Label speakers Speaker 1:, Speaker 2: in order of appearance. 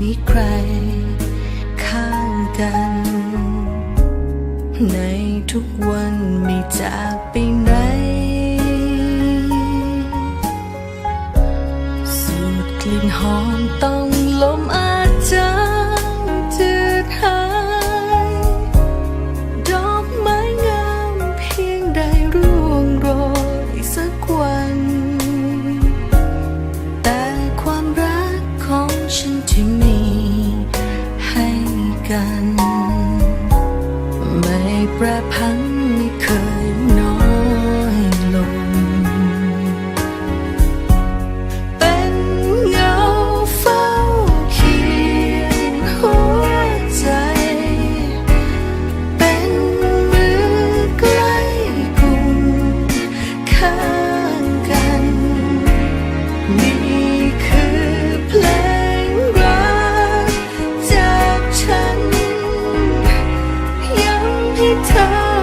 Speaker 1: มีใคร ข้างกัน ในทุกวันไม่จากไปไหน สูดกลิ่นหอมต้องลมอาจางจืดหาย ดอกไม้งามเพียงได้ร่วงโรยสักวัน กัน 你疼